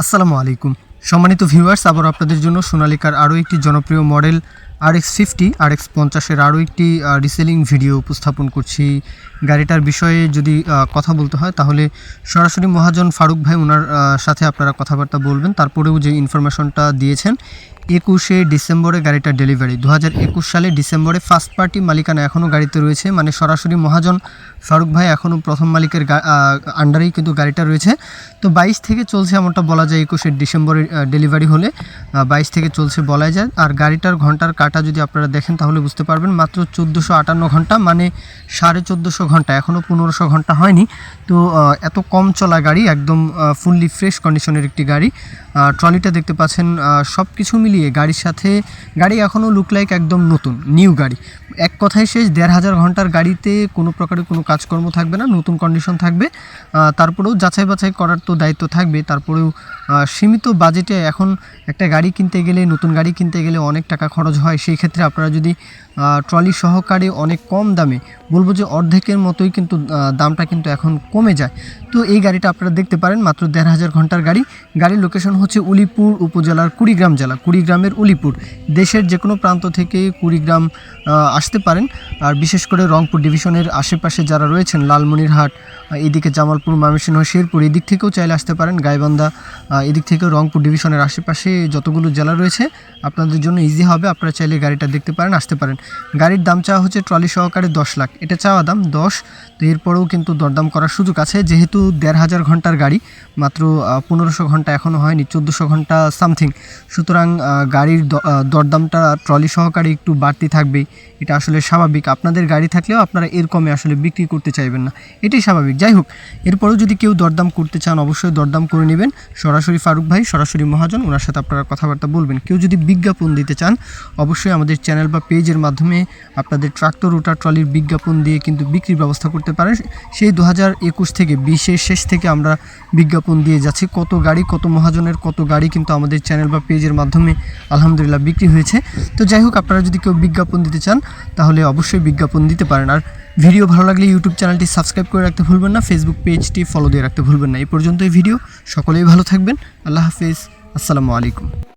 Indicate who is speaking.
Speaker 1: আসসালামু আলাইকুম। সম্মানিত ভিউয়ার্স আবার আপনাদের জন্য সোনালিকার আরও একটি জনপ্রিয় model R X fifty R X পঞ্চাশের আরও একটি রিসেলিং ভিডিও উপস্থাপন করছি। গাড়িটার বিষয়ে যদি কথা বলতে হয়, তাহলে সরাসরি মহাজন ফারুক ভাই ওনার সাথে আপনারা কথাবার্তা বলবেন। তারপরেও যে ইনফরমেশনটা দিয়েছেন, একুশে ডিসেম্বরে গাড়িটা ডেলিভারি দু হাজার একুশ সালে ডিসেম্বরে ফার্স্ট পার্টি মালিকানা এখনও গাড়িতে রয়েছে। মানে সরাসরি মহাজন ফারুক ভাই এখনও প্রথম মালিকের আন্ডারেই কিন্তু গাড়িটা রয়েছে। তো বাইশ থেকে চলছে এমনটা বলা যায়, একুশে ডিসেম্বরে ডেলিভারি হলে বাইশ থেকে চলছে বলা যায়। আর গাড়িটার ঘণ্টার কাটা যদি আপনারা দেখেন তাহলে বুঝতে পারবেন, মাত্র চোদ্দোশো আটান্ন ঘণ্টা মানে সাড়ে চোদ্দোশো ঘণ্টা এখনও পনেরোশো ঘণ্টা হয়নি। তো এত কম চলা গাড়ি, একদম ফুললি ফ্রেশ কন্ডিশনের একটি গাড়ি। ট্রলিটা দেখতে পাচ্ছেন সব কিছু মিলিয়ে গাড়ির সাথে, গাড়ি এখনও লুক লাইক একদম নতুন নিউ গাড়ি। এক কথায় শেষ, দেড় হাজার ঘণ্টার গাড়িতে কোনো প্রকারের কোনো কাজকর্ম থাকবে না, নতুন কন্ডিশন থাকবে। তারপরেও যাচাই বাছাই করার তো দায়িত্ব থাকবে, তারপরেও সীমিত বাজেটে এখন একটা গাড়ি কিনতে গেলে, নতুন গাড়ি কিনতে গেলে অনেক টাকা খরচ হয় সেই ক্ষেত্রে আপনারা যদি ট্রলি সহকারে অনেক কম দামে, বলব যে অর্ধেকের মতোই কিন্তু দামটা কিন্তু এখন কমে যায়। তো এই গাড়িটা আপনারা দেখতে পারেন, মাত্র দেড় হাজার ঘণ্টার গাড়ি। গাড়ির লোকেশন হচ্ছে উলিপুর উপজেলার কুড়িগ্রাম জেলা, কুড়িগ্রামের উলিপুর। দেশের যে কোনো প্রান্ত থেকে কুড়িগ্রাম আসতে পারেন। আর বিশেষ করে রংপুর ডিভিশনের আশেপাশে যারা রয়েছেন, লালমনিরহাট এদিকে জামালপুর, ময়মনসিংহ, শেরপুর, এদিক থেকেও চাইলে আসতে পারেন। গাইবান্ধা এদিক থেকেও রংপুর ডিভিশনের আশেপাশে যতগুলো জেলা রয়েছে, আপনাদের জন্য ইজি হবে। আপনারা চাইলে গাড়িটা দেখতে পারেন, আসতে পারেন। গাড়ির দাম চাওয়া হচ্ছে ট্রলি সহকারে দশ লাখ। এটা চাওয়া দাম দশ। তো এরপরেও কিন্তু দরদাম করার সুযোগ আছে। যেহেতু দেড় হাজার ঘণ্টার গাড়ি, মাত্র পনেরোশো ঘণ্টা এখনও হয়নি, চোদ্দোশো ঘণ্টা সামথিং। সুতরাং গাড়ির দরদামটা ট্রলি সহকারে একটু বাড়তি থাকবেই। এটা আসলে স্বাভাবিক। আপনাদের গাড়ি থাকলেও আপনারা এর কমে আসলে বিক্রি করতে চাইবেন না। এটাই স্বাভাবিক। যাই হোক, এরপরেও যদি কেউ দরদাম করতে চান, অবশ্যই দরদাম করে নেবেন। সরাসরি ফারুক ভাই, সরাসরি মহাজন, ওনার সাথে আপনারা কথাবার্তা বলবেন। কেউ যদি বিজ্ঞাপন দিতে চান, অবশ্যই আমাদের চ্যানেল বা পেজের মাধ্যমে আপনাদের ট্রাক্টর ওটা ট্রলির বিজ্ঞাপন দিয়ে কিন্তু বিক্রির ব্যবস্থা করতে পারেন। সেই দু হাজার একুশ থেকে বিশের শেষ থেকে আমরা বিজ্ঞাপন দিয়ে যাচ্ছি। কত গাড়ি, কত মহাজনের কত গাড়ি কিন্তু আমাদের চ্যানেল বা পেজের মাধ্যমে আলহামদুলিল্লাহ বিক্রি হয়েছে। তো যাই হোক, আপনারা যদি কেউ বিজ্ঞাপন দিতে চান, তাহলে অবশ্যই বিজ্ঞাপন দিতে পারেন। আর ভিডিও ভালো লাগলে ইউটিউব চ্যানেলটি সাবস্ক্রাইব করে রাখতে ভুলবেন না ফেসবুক পেজটি ফলো দিয়ে রাখতে ভুলবেন না। এই পর্যন্ত এই ভিডিও। সকলেই ভালো থাকবেন। আল্লাহ হাফিজ। আসসালামু আলাইকুম।